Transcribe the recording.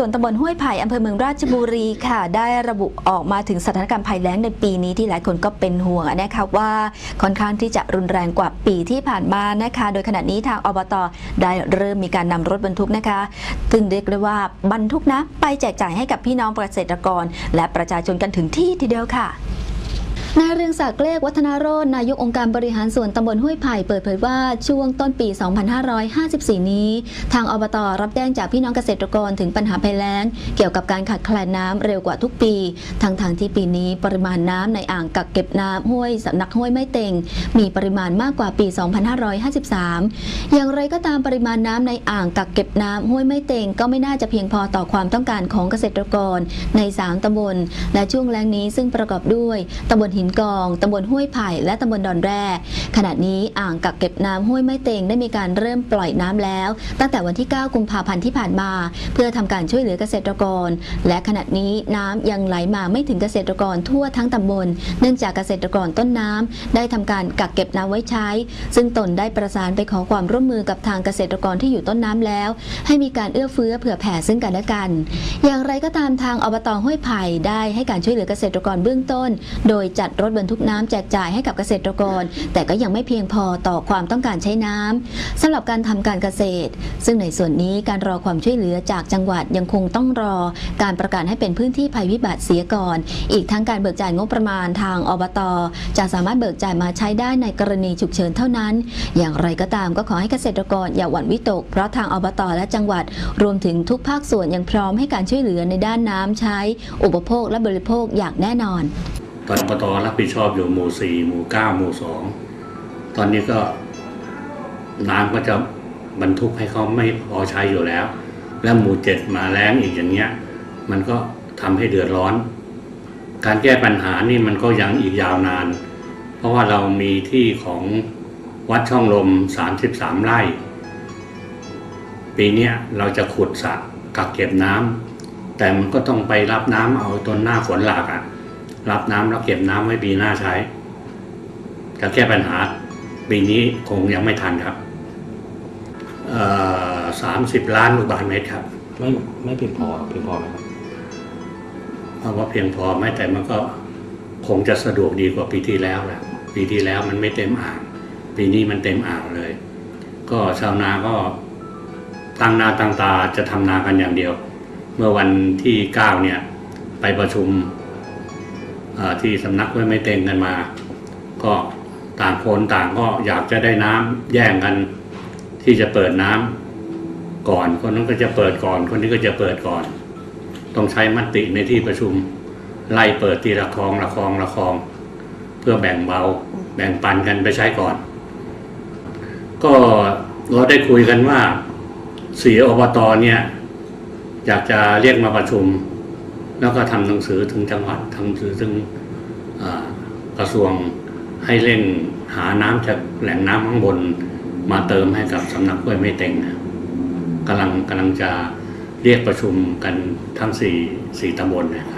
ส่วนตำบลห้วยไผ่อำเภอเมืองราชบุรีค่ะ ได้ระบุออกมาถึงสถานการณ์ภัยแล้งในปีนี้ที่หลายคนก็เป็นห่วงนะคะว่าค่อนข้างที่จะรุนแรงกว่าปีที่ผ่านมานะคะ โดยขณะนี้ทางอบตได้เริ่มมีการนำรถบรรทุกนะคะซึ่งเรียกได้ว่าบรรทุกนะไปแจกจ่ายให้กับพี่น้องเกษตรกร และประชาชนกันถึงที่ทีเดียวค่ะ นายเรืองศักดิ์เลขวัฒนารจนนายกองค์การบริหารส่วนตำบลห้วยไผ่เปิดเผยว่าช่วงต้นปี 2554 นี้ ทางอบตรับแจ้งจากพี่น้องเกษตรกรถึงปัญหาภัยแล้ง เกี่ยวกับการขาดแคลนน้ำเร็วกว่าทุกปี ทั้งทางที่ปีนี้ปริมาณน้ำในอ่างกักเก็บน้ำห้วยสำนักห้วยไม่เต็ง มีปริมาณมากกว่าปี 2553 อย่างไรก็ตามปริมาณน้ำในอ่างกักเก็บน้ำห้วยไม่เต็ง ก็ไม่น่าจะเพียงพอต่อความต้องการของเกษตรกรใน 3ตำบล และช่วงแล้งนี้ซึ่งประกอบด้วยตำบลหินกองตำบลห้วยไผ่ และตำบลดอนแร่ ขณะนี้อ่างกักเก็บน้ำห้วยไม้เต็งได้มีการเริ่มปล่อยน้ำแล้ว ตั้งแต่วันที่ 9 กุมภาพันธ์ที่ผ่านมา เพื่อทำการช่วยเหลือเกษตรกร และขณะนี้น้ำยังไหลมาไม่ถึงเกษตรกรทั่วทั้งตำบล เนื่องจากเกษตรกรต้นน้ำได้ทำการกักเก็บน้ำไว้ใช้ ซึ่งตนได้ประสานไปขอความร่วมมือกับทางเกษตรกรที่อยู่ต้นน้ำแล้ว ให้มีการเอื้อเฟื้อเผื่อแผ่ซึ่งกันและกัน อย่างไรก็ตามทางอบตห้วยไผ่ได้ให้การช่วยเหลือเกษตรกรเบื้องต้น โดยจัดรถบรรทุกน้ำแจกจ่ายให้กับเกษตรกร แต่ก็ยังไม่เพียงพอต่อความต้องการใช้น้ำสำหรับการทำการเกษตร ซึ่งในส่วนนี้การรอความช่วยเหลือจากจังหวัดยังคงต้องรอ การประกาศให้เป็นพื้นที่ภัยพิบัติเสียก่อน อีกทั้งการเบิกจ่ายงบประมาณทางอบตจะสามารถเบิกจ่ายมาใช้ได้ในกรณีฉุกเฉินเท่านั้น อย่างไรก็ตามก็ขอให้เกษตรกรอย่าหวั่นวิตก เพราะทางอบตและจังหวัด รวมถึงทุกภาคส่วนยังพร้อมให้การช่วยเหลือในด้านน้ำใช้ อุปโภคและบริโภคอย่างแน่นอน ตอนปตรับผิดชอบอยู่หมู่สี่หมู่เก้าหมู่สองตอนนี้ก็น้ำก็จะบรรทุกให้เขาไม่พอใช้อยู่แล้ว แล้วหมู่เจ็ดมาแล้งอีกอย่างเงี้ย มันก็ทำให้เดือดร้อน การแก้ปัญหานี่มันก็ยังอีกยาวนาน เพราะว่าเรามีที่ของวัดช่องลมสามสิบสามไร่ ปีนี้เราจะขุดสระกักเก็บน้ำแต่มันก็ต้องไปรับน้ำเอาต้นหน้าฝนหลากอะ รับน้ำแล้วเก็บน้ำไว้ปีหน้าใช้จะแก้ปัญหาปีนี้คงยังไม่ทันครับสามสิบล้านลูกบาศก์เมตรครับ ไม่ไม่เพียงพอเพียงพอไหมครับเพราะว่าเพียงพอไหมแต่มันก็คงจะสะดวกดีกว่าปีที่แล้วแหละปีที่แล้วมันไม่เต็มอ่าง ปีนี้มันเต็มอ่างเลย ก็ชาวนาก็ตั้งหน้าตั้งตาจะทำนากันอย่างเดียว เมื่อวันที่เก้าเนี่ย ไปประชุมเอ่อ ที่สำนักไว้ไม่เต็งกันมา ก็ต่างคนต่างก็อยากจะได้น้ำแย่งกันที่จะเปิดน้ำก่อนคนนั้นก็จะเปิดก่อน คนนี้ก็จะเปิดก่อน ต้องใช้มติในที่ประชุมไล่เปิดทีละคลองละคลองละคลอง เพื่อแบ่งเบาแบ่งปันกันไปใช้ก่อน ก็เราได้คุยกันว่าสีอบตเนี่ยอยากจะเรียกมาประชุม แล้วก็ทำหนังสือถึงจังหวัดทำหนังสือถึงกระทรวงให้เร่งหาน้ำจากแหล่งน้ำข้างบนมาเติมให้กับสำนักห้วยไม่เต็งนะกำลังกำลังจะเรียกประชุมกันทั้งสี่สี่ตำบลนะครับ